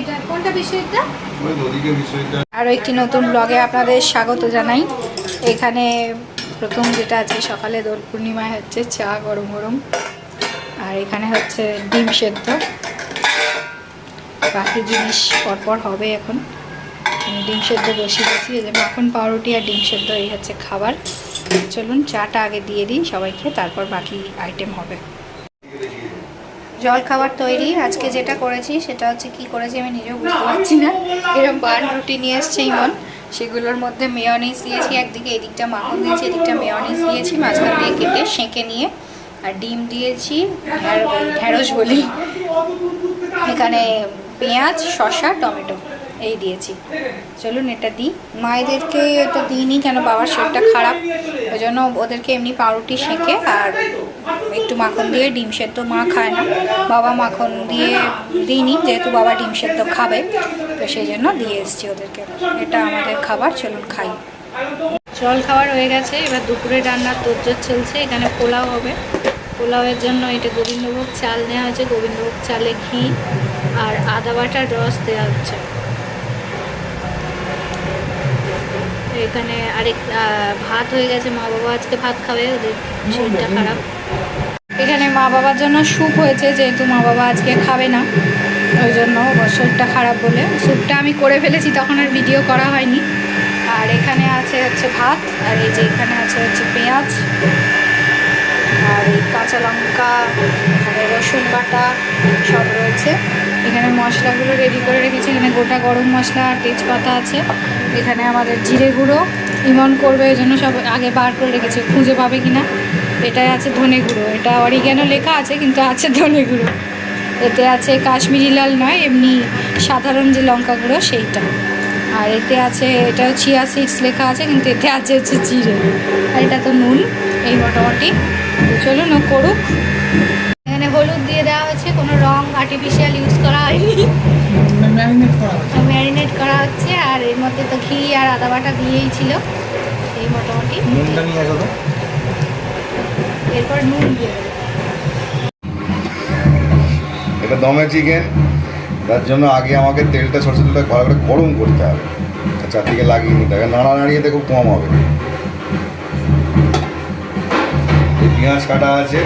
এটা কোনটা বিষয়টা? ওই নদীকে বিষয়টা। আরও একটি নতুন ব্লগে আপনাদের স্বাগত জানাই। এখানে প্রথম যেটা আছে সকালে দোল পূর্ণিমায় হচ্ছে চা গরম গরম। আর এখানে হচ্ছে ডিম সেদ্ধ। বাকি জিনিস পরপর হবে এখন। ডিম সেদ্ধ দিয়েছি। এই যে মাখন পাউরুটি আর ডিম সেদ্ধ এই হচ্ছে খাবার। চলুন চাটা আগে দিয়ে দিই সবাইকে তারপর বাকি আইটেম হবে। জল খাবার তৈরি। আজকে যেটা করেছি সেটা হচ্ছে কি করেছি আমি নিজেও বুঝতে পারছি না। এরকম বান রুটি নিয়ে এসছে ইমন। সেগুলোর মধ্যে মেয়নিস দিয়েছি, একদিকে এদিকটা মাখন দিয়েছি, এদিকটা মেয়নিস দিয়েছি, মাঝখান দিয়ে কেটে সেঁকে নিয়ে আর ডিম দিয়েছি ঢ্যাঁড়- ঢ্যাঁড়স বলি। এখানে পেঁয়াজ শশা টমেটো। এই দিয়েছি। চলুন এটা দিই। মায়েদেরকে এটা দিইনি, কেন বাবার শরীরটা খারাপ? ওই জন্য ওদেরকে এমনি পাউরুটি সেঁকে আর একটু মাখন দিয়ে ডিম সেদ্ধ মা খায় না। বাবা মাখন দিয়ে দিইনি, যেহেতু বাবা ডিম সেদ্ধ খাবে, তো সেই জন্য দিয়ে এসেছি ওদেরকে। এটা আমাদের খাবার, চলুন খাই। জল খাবার হয়ে গেছে, এবার দুপুরে রান্নার তোরজোর চলছে, এখানে পোলাও হবে। পোলাওয়ের জন্য এটা গোবিন্দভোগ চাল নেওয়া হয়েছে, গোবিন্দভোগ চালে ঘি আর আদা বাটার রস দেওয়া হচ্ছে। এখানে আরেক ভাত হয়ে গেছে। মা বাবা আজকে ভাত খাবে, ওদের শরীরটা খারাপ। এখানে মা বাবার জন্য স্যুপ হয়েছে, যেহেতু মা বাবা আজকে খাবে না, ওই জন্য শরীরটা খারাপ বলে। স্যুপটা আমি করে ফেলেছি, তখন আর ভিডিও করা হয়নি। আর এখানে আছে হচ্ছে ভাত, আর এই যে এখানে আছে হচ্ছে পেঁয়াজ, আর এই কাঁচা লঙ্কা রসুন বাটা সব রয়েছে। এখানে মশলাগুলো রেডি করে রেখেছি। এখানে গোটা গরম মশলা আর তেজপাতা আছে। এখানে আমাদের জিরে গুঁড়ো। ইমন করবে ওই জন্য সব আগে বার করে রেখেছি। খুঁজে পাবে কিনা। এটাই আছে ধনে গুঁড়ো। এটা অরিগ্যানো লেখা আছে, কিন্তু আছে ধনে গুঁড়ো। এতে আছে কাশ্মীরি লাল নয়, এমনি সাধারণ যে লঙ্কা গুঁড়ো সেইটা। আর এতে আছে, এটাও চিয়া সিডস লেখা আছে, কিন্তু এতে আছে হচ্ছে জিরে। আর এটা তো নুন, এই মোটামুটি। চলুন ও করুক। হলুদ দিয়ে দেওয়া হয়েছে কোনো রং আর্টিফিশিয়াল ইউজ করা হয়নি। ম্যারিনেট করা হচ্ছে। আর এর মধ্যে তো ঘি আর আদা বাটা দিয়েই ছিল এই মোটামুটি। এরপর নুন দিয়ে এটা দমে চিকেন তার জন্য আগে আমাকে তেলটা সরষে তেলটা ভালো করে গরম করতে হবে। চারদিকে লাগিয়ে নিতে হবে নাড়া নাড়িয়েতে খুব কম হবে। পেঁয়াজ কাটা আছে।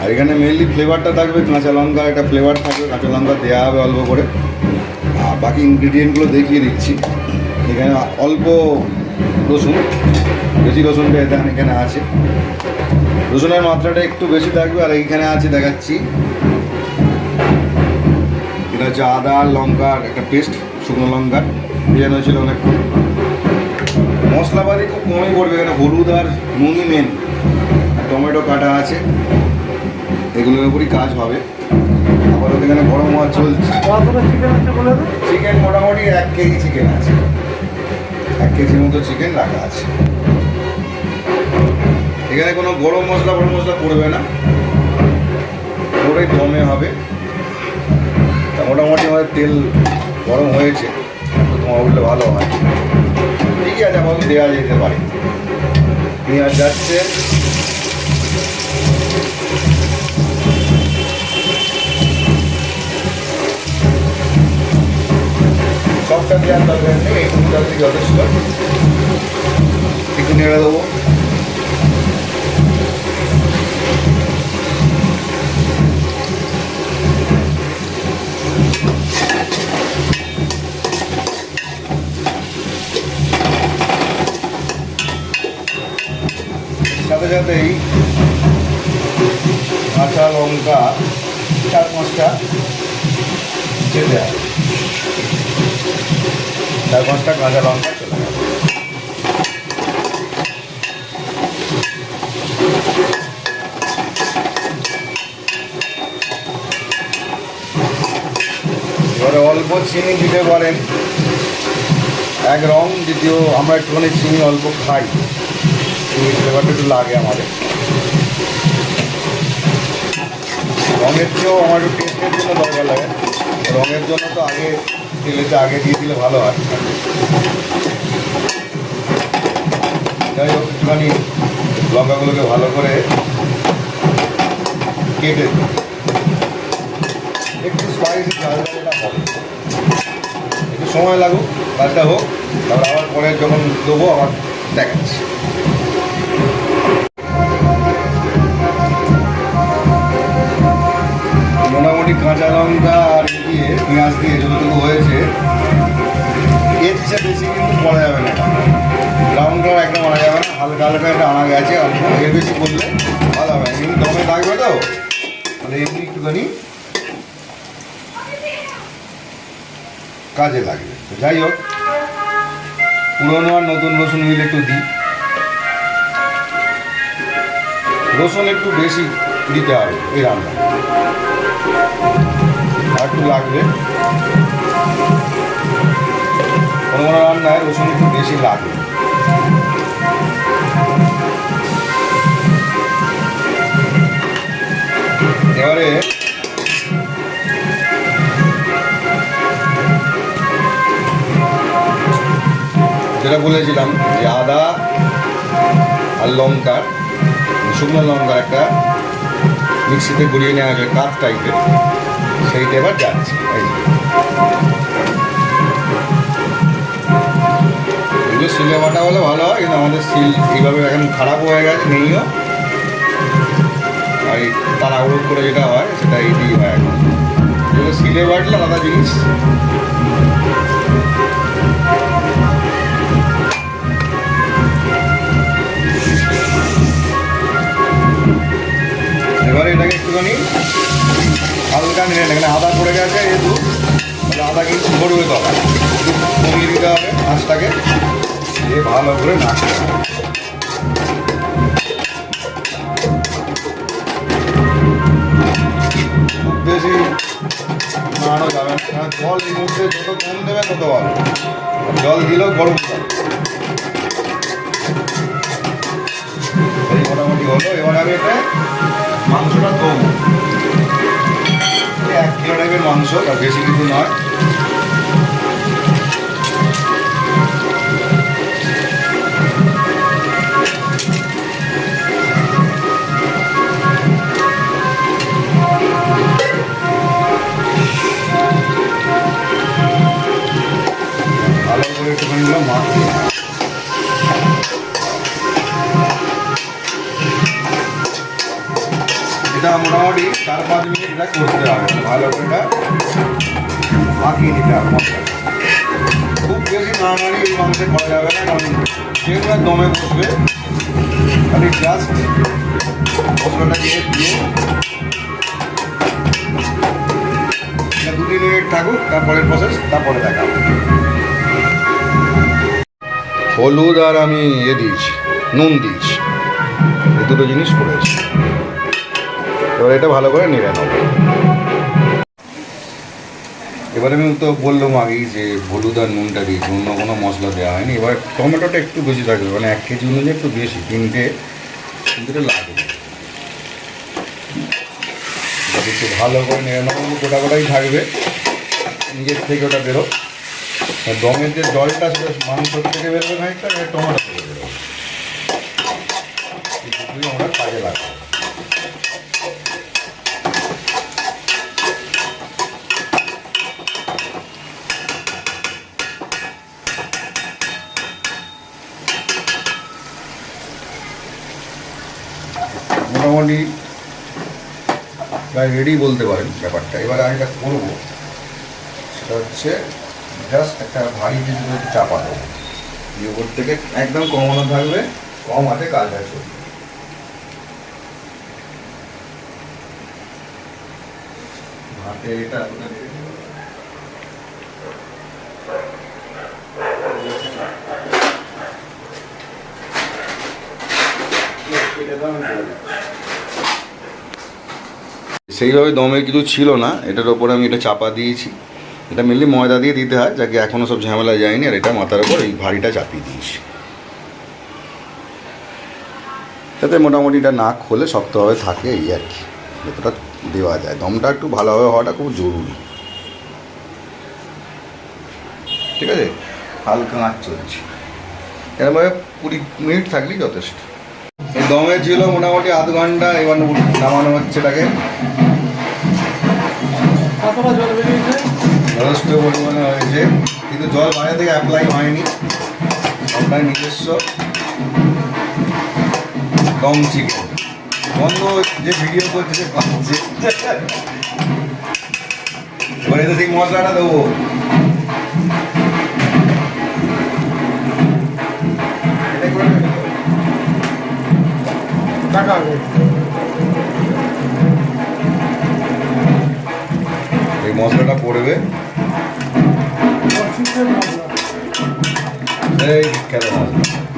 আর এখানে মেনলি ফ্লেভারটা থাকবে কাঁচা লঙ্কার একটা ফ্লেভার থাকবে, কাঁচা লঙ্কা দেওয়া হবে অল্প করে। আর বাকি ইনগ্রিডিয়েন্টগুলো দেখিয়ে দিচ্ছি। এখানে অল্প রসুন, বেশি রসুনটা এখানে এখানে আছে। রসুনের মাত্রাটা একটু বেশি থাকবে, আর এইখানে আছে দেখাচ্ছি। এটা হচ্ছে আদা, লঙ্কার একটা পেস্ট শুকনো লঙ্কার বিরিয়ানি হয়েছিল অনেকক্ষণ। মশলাপাতি খুব কমই পড়বে, এখানে হলুদ আর নুনই মেন টমেটো কাটা আছে। এগুলোর উপরই কাজ হবে। আপাতত এখানে গরম হওয়া চলছে। চিকেন মোটামুটি এক কেজি চিকেন আছে। এক কেজির মতো চিকেন রাখা আছে। এখানে কোনো গরম মশলা গরম মশলা পড়বে না। পুরোই দমে হবে। তা মোটামুটি আমাদের তেল গরম হয়েছে। তোমার উঠলে ভালো হয়। ঠিকই আছে আমাকে দেওয়া যেতে পারে। পেঁয়াজ যাচ্ছে। সবটা দেওয়ার দরকার নেই এইটুকু তাড়াতাড়ি যথেষ্ট একটু নেড়ে দেবো সাথে সাথেই কাঁচা লঙ্কা চার পাঁচটা যেতে হবে চার পাঁচটা কাঁচা লঙ্কা চলে যাবে এবারে অল্প চিনি দিতে পারেন। এক রং দ্বিতীয় আমরা একটুখানি চিনি অল্প খাই। এই ফ্লেভারটা একটু লাগে আমাদের। রঙের চেয়েও আমার একটু টেস্টের জন্য দরকার লাগে। রঙের জন্য তো আগে তেলেতে আগে দিয়ে দিলে ভালো হয়। যাই হোক, একটুখানি লঙ্কাগুলোকে ভালো করে কেটে একটু স্পাইসি একটু সময় লাগুক, কাজটা হোক, তারপর আবার পরে যখন দেবো, আবার দেখাচ্ছি। মোটামুটি কাঁচা লঙ্কা পেঁয়াজ দিয়ে যতটুকু হয়েছে, এর চেয়ে বেশি কিন্তু করা যাবে না। ব্রাউন কালার একদম আনা যাবে না, হালকা হালকা একটা আনা গেছে আর এর বেশি করলে ভালো হবে না। কিন্তু দমে থাকবে তো? মানে এমনি একটুখানি কাজে লাগবে। তো যাই হোক, পুরোনো আর নতুন রসুন মিলে একটু দিই। রসুন একটু বেশি দিতে হবে এই রান্না একটু লাগবে। কোনো কোনো রান্নায় রসুন একটু বেশি লাগে। এবারে যেটা বলেছিলাম যে আদা আর লঙ্কার শুকনো লঙ্কার একটা মিক্সিতে গুঁড়িয়ে নেওয়া যায় কাপ টাইপের সেইটা এবার যাচ্ছি, এই শিলে বাটা হলে ভালো হয়, কিন্তু আমাদের সিল এইভাবে এখন খারাপ হয়ে গেছে, নেইও। আর তাড়াহুড়ো করে যেটা হয়, সেটা এইটাই হয় এখন। শিলে বাটলে আলাদা জিনিস। এবারে এটাকে একটুখানি হালকা নেড়ে এখানে আদা পড়ে গেছে যেহেতু তাহলে আদা কিন্তু ধরবে তো কমিয়ে দিতে হবে আঁচটাকে দিয়ে ভালো করে হবে। বেশি জল কম দেবে জল দিলেও গরম মোটামুটি হলো। এবার আমি এটা মাংসটা এই এক কিলো টাইপের মাংস আর বেশি কিছু নয়। যেগুলো দমে বসবে। খালি জাস্ট মশলাটাকে দিয়ে দু তিন থাকুক, তারপরের প্রসেস তারপরে দেখা হলুদ আর আমি ইয়ে দিয়েছি, নুন দিয়েছি। এই দুটো জিনিস পড়েছি এবার এটা ভালো করে নেড়ে নেব। এবার আমি তো বললাম আগেই যে হলুদ আর নুনটা দিয়েছি অন্য কোনো মশলা দেওয়া হয়নি। এবার টমেটোটা একটু বেশি থাকবে মানে এক কেজি অনুযায়ী একটু বেশি, তিনটে তিনটে লাগবে একটু ভালো করে নেড়ে নেব গোটা গোটাই থাকবে, নিজের থেকে ওটা বেরো। দমের যে জলটা সেটা মাংসর থেকে বেরোবে খানিকটা টমেটো থেকে বেরোবে। আমরা কাজে লাগবে। মোটামুটি প্রায় রেডি বলতে পারেন ব্যাপারটা। এবার আমি এটা করব। সেটা হচ্ছে জাস্ট একটা ভারী কিছু চাপা দেবো। দিয়ে ওপর থেকে একদম কমানো থাকবে, কম হাতে কাজটা চলবে। হাতে এটা এতটা দিয়ে দেবো। সেইভাবে দমের কিছু ছিল না, এটার ওপরে আমি এটা চাপা দিয়েছি। এটা মেনলি ময়দা দিয়ে দিতে হয়, যাকে এখনও সব ঝামেলা যায়নি, আর এটা মাথার ওপর এই ভারীটা চাপিয়ে দিয়েছি। যাতে মোটামুটি এটা না খোলে শক্তভাবে থাকে এই আর কি। যতটা দেওয়া যায়। দমটা একটু ভালোভাবে হওয়াটা খুব জরুরি। ঠিক আছে? হালকা আঁচ চলছে। এরমভাবে কুড়ি মিনিট থাকলেই যথেষ্ট। এই দমে ছিল মোটামুটি আধ ঘণ্টা, এবার নামানো হচ্ছে এটাকে। কতটা জল বেরিয়েছে। যথেষ্ট পরিমাণে হয়েছে কিন্তু জল বাইরে থেকে অ্যাপ্লাই হয়নি। সবটাই নিজস্ব দম চিকেন বন্ধ যে ভিডিও করছে সে পাচ্ছে এবারে তো ঠিক মশলাটা দেবো? টাকা মশলাটা পড়বে। এই বিখ্যাত মশলা?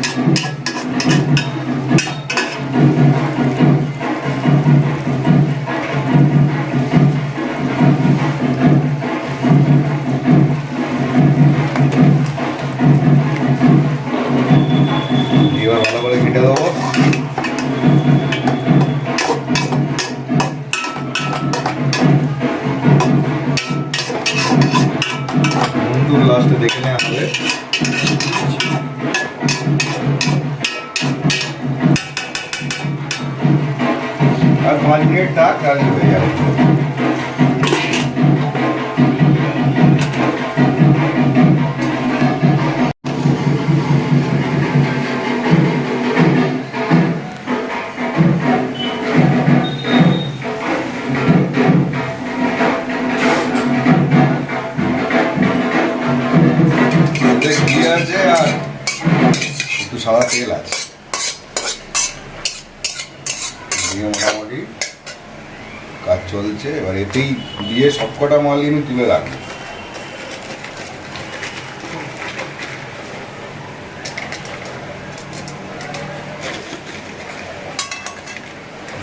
মালই আমি তুলে রাখব।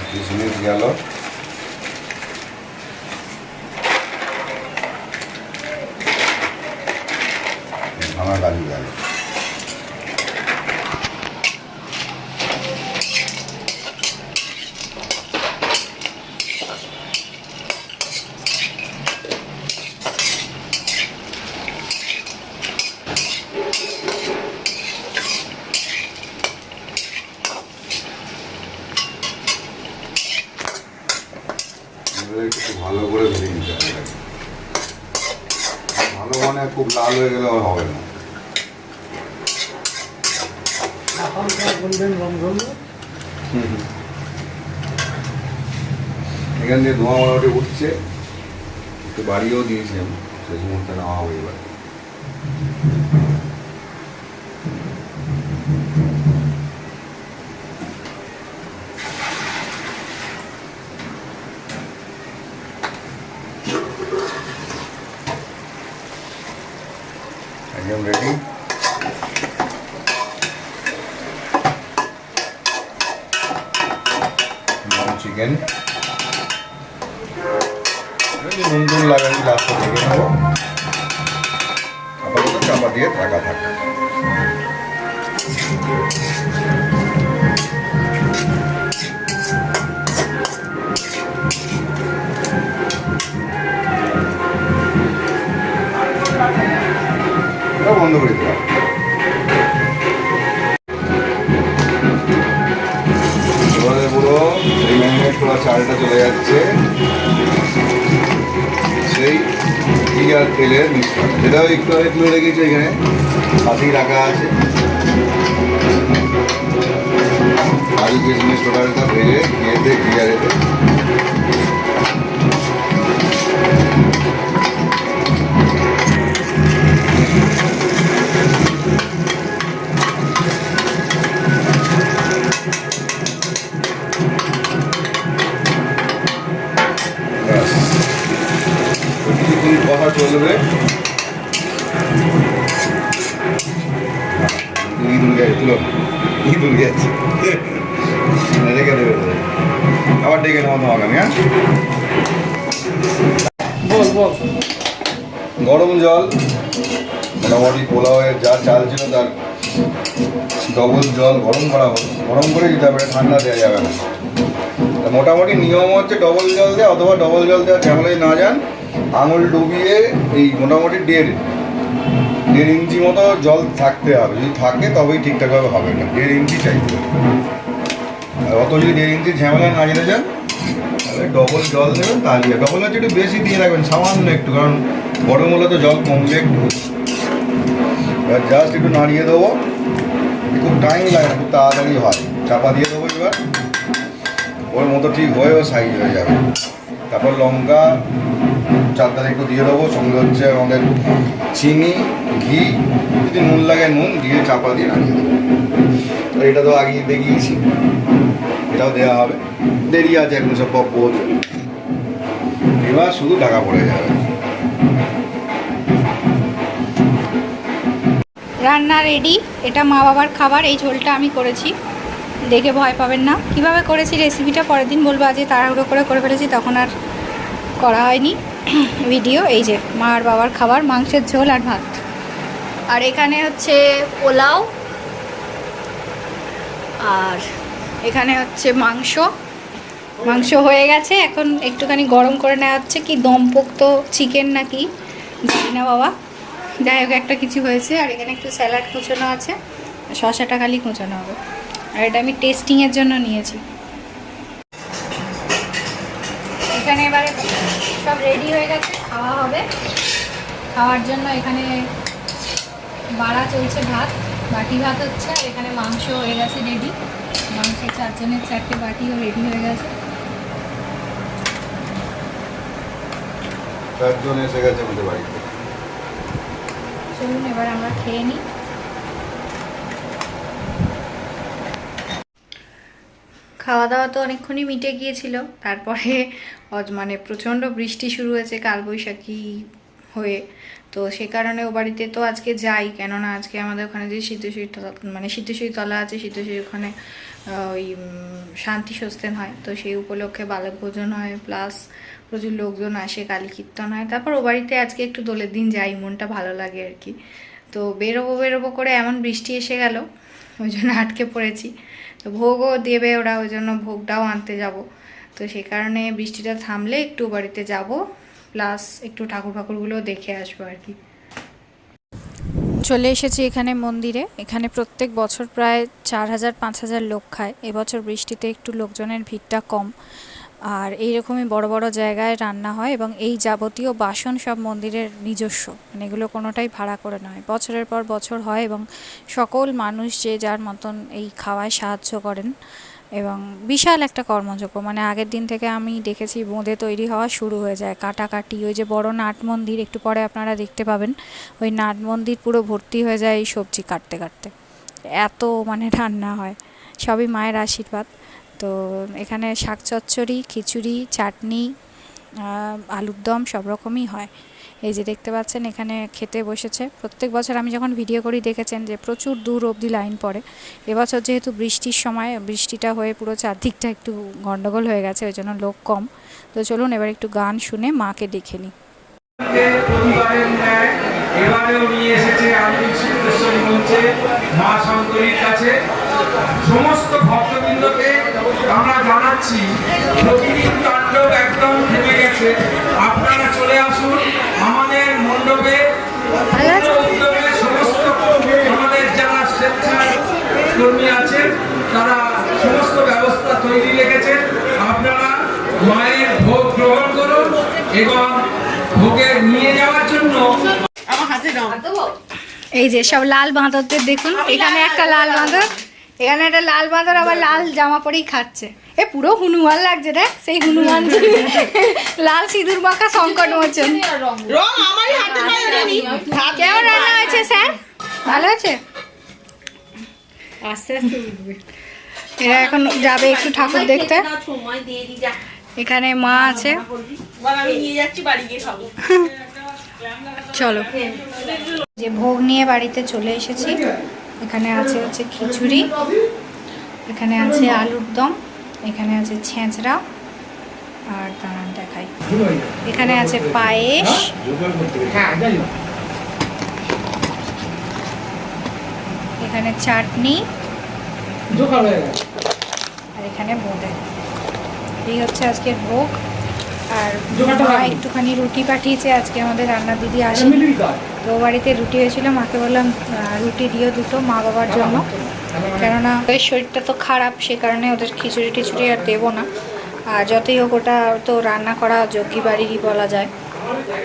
কিশমিশ গেল। ভাঙা কাজু গেল এবারে একটু ভালো করে ভেজে নিতে হবে এটাকে। ভালো মানে খুব লাল হয়ে গেলে আর হবে না। এখান দিয়ে ধোঁয়া মোটামুটি উঠছে। একটু বাড়িয়েও দিয়েছি আমি। মুহূর্তে নেওয়া হবে এবার একদম রেডি চিকেন নুন লাগে দেখে নেব আপাতত দিয়ে থাকা থাক। বন্ধ করে দিলাম। এবারে পুরো এই চালটা চলে যাচ্ছে। সেই ঘি তেলের মিশ্রণ সেটাও একটু আগে তুলে রেখেছি এখানে। পাশেই রাখা আছে। কাজু কিশমিশ টোটালটা ভেজে ঘিয়েতে ঘি আর এতে চলবে গেছে রেখে দেবে। তো। আবার ডেকে নেব তোমাকে আমি হ্যাঁ? গরম জল মোটামুটি পোলাওয়ের যা চাল ছিল তার ডবল জল গরম করা হলো গরম করে দিতে হবে ঠান্ডা দেওয়া যাবে না। তা মোটামুটি নিয়ম হচ্ছে ডবল জল দেওয়া অথবা ডবল জল দেওয়া ঝামেলায় না যান। আঙুল ডুবিয়ে এই মোটামুটি দেড় দেড় ইঞ্চি মতো জল থাকতে হবে। যদি থাকে, তবেই ঠিকঠাকভাবে হবে না দেড় ইঞ্চি হবে। আর অত যদি দেড় ইঞ্চি ঝামেলা না যেতে যান ডবল জল দেবেন, তাহলে ডবল হচ্ছে একটু বেশি দিয়ে রাখবেন, সামান্য একটু, কারণ হলে তো জল কমবে একটু। এবার জাস্ট একটু নাড়িয়ে দেবো। খুব টাইম লাগে, খুব তাড়াতাড়ি হয়, চাপা দিয়ে দেবো এবার। ওর মতো ঠিক হয়েও সাইজ হয়ে যাবে। তারপর লঙ্কা চারটা একটু দিয়ে দেবো। সঙ্গে হচ্ছে আমাদের চিনি, ঘি, যদি নুন লাগে নুন, দিয়ে চাপা দিয়ে দেবো। তো এটা তো আগেই দেখিয়েছি। এটাও দেওয়া হবে। দেরি আছে এখন সব পপ এবার শুধু ঢাকা পড়ে যাবে। রান্না রেডি এটা মা বাবার খাবার, এই ঝোলটা আমি করেছি। দেখে ভয় পাবেন না। কীভাবে করেছি রেসিপিটা পরের দিন বলব আজ তাড়াহুড়ো করে করে ফেলেছি, তখন আর করা হয়নি। ভিডিও, এই যে মা আর বাবার খাবার, মাংসের ঝোল আর ভাত। আর এখানে হচ্ছে পোলাও, আর এখানে হচ্ছে মাংস। মাংস হয়ে গেছে, এখন একটুখানি গরম করে নেওয়া হচ্ছে কি দম পোক্ত চিকেন নাকি? জানি না বাবা। যাই হোক, একটা কিছু হয়েছে, আর এখানে একটু স্যালাড কুচোনো আছে, শশাটা খালি কুচোনো হবে। আর এটা আমি টেস্টিংয়ের জন্য নিয়েছি এখানে এবারে সব রেডি হয়ে গেছে খাওয়া হবে। খাওয়ার জন্য এখানে বাড়া চলছে ভাত বাটি ভাত হচ্ছে আর এখানে মাংস হয়ে গেছে রেডি মাংস চারজনের চারটে বাটিও রেডি হয়ে গেছে। চারজন এসে গেছে আমাদের বাড়িতে। চলুন এবার আমরা খেয়ে নিই। খাওয়া দাওয়া তো অনেকক্ষণই মিটে গিয়েছিল। তারপরে মানে প্রচণ্ড বৃষ্টি শুরু হয়েছে কালবৈশাখী হয়ে। তো সে কারণে ও বাড়িতে তো আজকে যাই। কেননা আজকে আমাদের ওখানে যে সিদ্ধেশ্বরী মানে সিদ্ধেশ্বরী তলা আছে সিদ্ধেশ্বরী ওখানে ওই শান্তি সস্তেন হয়। তো সেই উপলক্ষে বালক ভোজন হয়, প্লাস প্রচুর লোকজন আসে কালী কীর্তন হয়। তারপর ও বাড়িতে আজকে একটু দোলের দিন যাই, মনটা ভালো লাগে আর কি। তো বেরোবো বেরোবো করে এমন বৃষ্টি এসে গেল, ওই জন্য আটকে পড়েছি। ভোগও দেবে ওরা, ওই জন্য ভোগটাও আনতে যাব। তো সে কারণে বৃষ্টিটা থামলে একটু বাড়িতে যাব, প্লাস একটু ঠাকুর ঠাকুরগুলো দেখে আসব আর কি। চলে এসেছি এখানে মন্দিরে। এখানে প্রত্যেক বছর প্রায় চার হাজার, পাঁচ হাজার লোক খায়। এবছর বৃষ্টিতে একটু লোকজনের ভিড়টা কম। আর এইরকমই বড় বড় জায়গায় রান্না হয় এবং এই যাবতীয় বাসন সব মন্দিরের নিজস্ব। মানে এগুলো কোনোটাই ভাড়া করে নয় বছরের পর বছর হয় এবং সকল মানুষ যে যার মতন এই খাওয়ায় সাহায্য করেন এবং বিশাল একটা কর্মযোগ্য। মানে আগের দিন থেকে আমি দেখেছি বোঁদে তৈরি হওয়া শুরু হয়ে যায় কাটাকাটি। ওই যে বড় নাট মন্দির, একটু পরে আপনারা দেখতে পাবেন। ওই নাট মন্দির পুরো ভর্তি হয়ে যায় এই সবজি কাটতে কাটতে। এত মানে রান্না হয়। সবই মায়ের আশীর্বাদ। তো এখানে শাক চচ্চড়ি, খিচুড়ি, চাটনি আলুর দম সব রকমই হয়। এই যে দেখতে পাচ্ছেন এখানে খেতে বসেছে। প্রত্যেক বছর আমি যখন ভিডিও করি, দেখেছেন যে প্রচুর দূর অবধি লাইন পড়ে। এবছর যেহেতু বৃষ্টির সময়, বৃষ্টিটা হয়ে পুরো চারদিকটা একটু গন্ডগোল হয়ে গেছে, ওই জন্য লোক কম। তো চলুন এবার একটু গান শুনে মাকে দেখে নিই। ন্যায় এবারেও নিয়ে এসেছে সিদ্ধেশ্বরী মঞ্চে মা শঙ্করীর কাছে। সমস্ত ভক্তবৃন্দকে আমরা জানাচ্ছি প্রতিদিন তাণ্ডব একদম থেমে গেছে। আপনারা চলে আসুন আমাদের মণ্ডপে উদ্যোগে সমস্ত আমাদের যারা স্বেচ্ছায় কর্মী আছেন তারা সমস্ত ব্যবস্থা তৈরি রেখেছেন। আপনারা মায়ের ভোগ গ্রহণ করুন এবং ভোগে নিয়ে যাওয়ার জন্য এই যে সব লাল বাঁদরদের দেখুন এখানে একটা লাল বাঁদর এখানে একটা লাল বাঁদর আবার লাল জামা পরেই খাচ্ছে। এ পুরো হনুমান লাগছে দেখ সেই হনুমান লাল সিঁদুর মাখা সংকট মোচন। কেমন রান্না হয়েছে স্যার? ভালো আছে? আস্তে আস্তে এরা এখন যাবে একটু ঠাকুর দেখতে। না, সময় দিয়ে দি যা। এখানে মা আছে। বল আমি নিয়ে যাচ্ছি বাড়ি গিয়ে খাব। চলো। যে ভোগ নিয়ে বাড়িতে চলে এসেছি। এখানে আছে হচ্ছে খিচুড়ি এখানে আছে আলুর দম এখানে আছে ছেঁচড়া আর দাঁড়ান দেখাই এখানে আছে পায়েস। এখানে চাটনি আর এখানে বোঁদে এই হচ্ছে আজকের ভোগ আর। একটুখানি রুটি পাঠিয়েছে আজকে আমাদের রান্নার দিদি আসেনি। তো বাড়িতে রুটি হয়েছিল, মাকে বললাম রুটি দিও দুটো মা বাবার জন্য। কেননা ওদের শরীরটা তো খারাপ, সে কারণে ওদের খিচুড়ি টিচুড়ি আর দেবো না। আর যতই হোক ওটা তো রান্না করা যজ্ঞি বাড়িরই বলা যায়।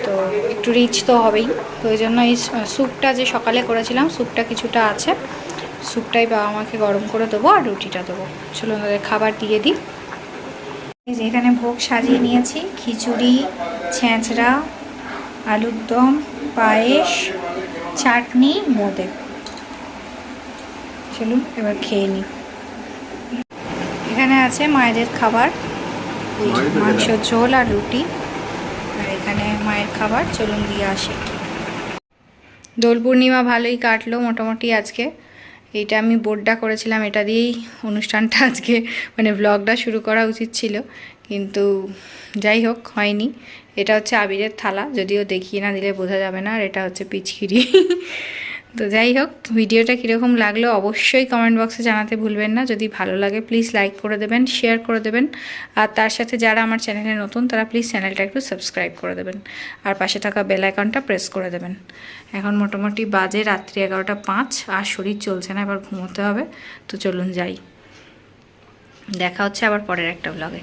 তো একটু রিচ তো হবেই। তো ওই জন্য এই স্যুপটা যে সকালে করেছিলাম, স্যুপটা কিছুটা আছে। স্যুপটাই বাবা মাকে গরম করে দেবো আর রুটিটা দেবো। চলুন ওদের খাবার দিয়ে দিই। এখানে ভোগ সাজিয়ে নিয়েছি, খিচুড়ি, ছেঁচড়া, আলুর দম পায়েস চাটনি মোদে। চলুন এবার খেয়ে নিই। এখানে আছে মায়েদের খাবার মাংস ঝোল আর রুটি। আর এখানে মায়ের খাবার চলুন দিয়ে আসি। দোল পূর্ণিমা ভালোই কাটলো মোটামুটি আজকে। এইটা আমি বোর্ডটা করেছিলাম এটা দিয়েই অনুষ্ঠানটা আজকে মানে ব্লগটা শুরু করা উচিত ছিল। কিন্তু যাই হোক হয়নি। এটা হচ্ছে আবিরের থালা, যদিও দেখিয়ে না দিলে বোঝা যাবে না, আর এটা হচ্ছে পিচকিরি। তো যাই হোক, ভিডিওটা কীরকম লাগল অবশ্যই কমেন্ট বক্সে জানাতে ভুলবেন না। যদি ভালো লাগে প্লিজ লাইক করে দেবেন শেয়ার করে দেবেন। আর তার সাথে যারা আমার চ্যানেলে নতুন, তারা প্লিজ চ্যানেলটা একটু সাবস্ক্রাইব করে দেবেন। আর পাশে থাকা বেল আইকনটা প্রেস করে দেবেন। এখন মোটামুটি বাজে রাত্রি এগারোটা পাঁচ, আর শরীর চলছে না, এবার ঘুমোতে হবে। তো চলুন যাই। দেখা হচ্ছে আবার পরের একটা ব্লগে